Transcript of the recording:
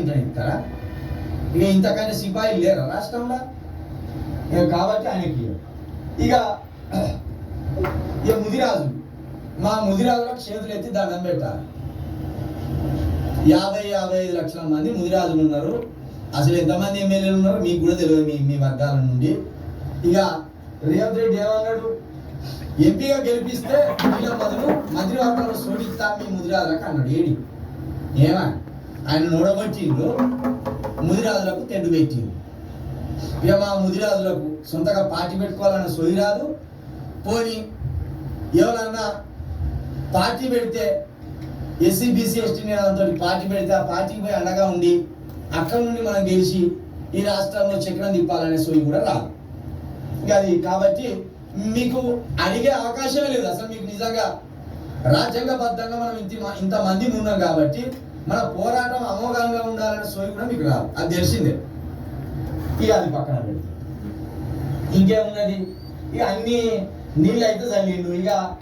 ఇంత ఇస్తారా ఇక సిపాయిలు లేరా రాష్ట్రంలో? ఇక కాబట్టి ఆయనకి ఇక ఇక ముదిరాజు మా ముదిరాజులకు చేతులు ఎత్తి దండం పెట్టాలి. యాభై యాభై ఐదు లక్షల మంది ముదిరాజులు ఉన్నారు. అసలు ఎంతమంది ఎమ్మెల్యేలు ఉన్నారో మీకు కూడా తెలియదు మీ మీ వర్గాల నుండి. ఇక రేవంత్ రెడ్డి ఏమన్నాడు? ఎంపీగా గెలిపిస్తే వీళ్ళ బదులు మంత్రివర్గంలో సోడిస్తా మీ ముదిరాజులకు అన్నాడు ఏడి. ఏమా ఆయన నూడబట్టిండు ముదిరాజులకు తెడ్డు పెట్టిండు. ఇక మా ముదిరాజులకు సొంతగా పార్టీ పెట్టుకోవాలన్న సొయ్యి రాదు. పోని ఎవరన్నా పార్టీ పెడితే ఎస్సీ బీసీ ఎస్టీ నేతలతో పార్టీ పెడితే ఆ పార్టీకి పోయి అండగా ఉండి అక్కడ నుండి మనం గెలిచి ఈ రాష్ట్రంలో చక్రం తిప్పాలనే సోయి కూడా రాదు. ఇక అది కాబట్టి మీకు అడిగే అవకాశమే లేదు. అసలు మీకు నిజంగా రాజ్యాంగబద్ధంగా మనం ఇంత ఇంతమంది ఉన్నాం కాబట్టి మన పోరాటం అమోఘంగా ఉండాలనే సోయి కూడా మీకు రాదు. అది తెలిసిందే. ఇక అది పక్కన పెడితే. ఇంకేమున్నది? ఇక అన్ని నీళ్ళు అయితే చల్లిండు ఇక